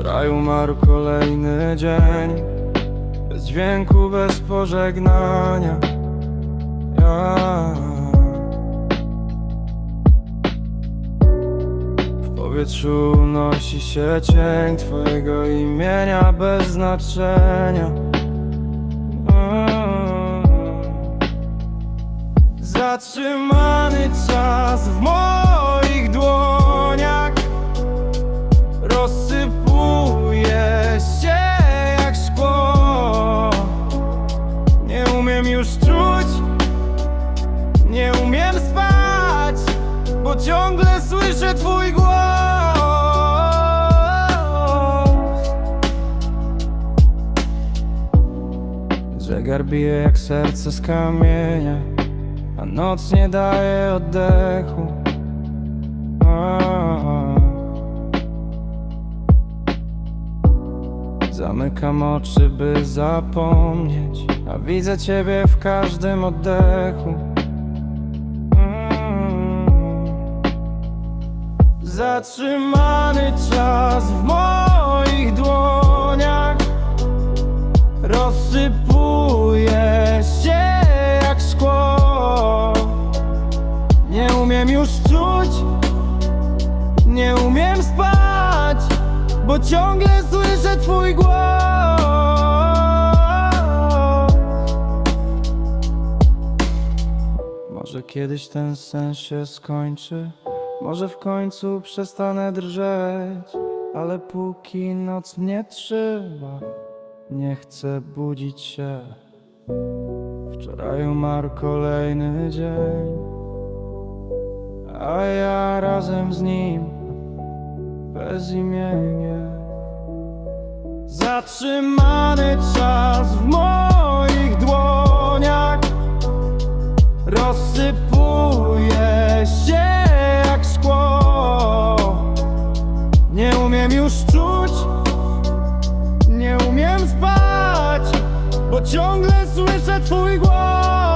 Wczoraj umarł kolejny dzień. Bez dźwięku, bez pożegnania. Ja. W powietrzu unosi się cień Twojego imienia bez znaczenia. Zatrzymany czas w moich umiem już czuć. Nie umiem spać Bo ciągle słyszę twój głos. Zegar bije jak serce z kamienia A noc nie daje oddechu Zamykam oczy, by zapomnieć A widzę ciebie w każdym oddechu. Mm. Zatrzymany czas w moich dłoniach Rozsypuje się jak szkło. Nie umiem już czuć Nie umiem spać Bo ciągle słyszę twój głos. Może kiedyś ten sen się skończy? Może w końcu przestanę drżeć? Ale póki noc mnie trzyma Nie chcę budzić się. Wczoraj umarł kolejny dzień A ja razem z nim Bezimienie Zatrzymany czas w moich dłoniach Rozsypuje się jak szkło. Nie umiem już czuć Nie umiem spać Bo ciągle słyszę twój głos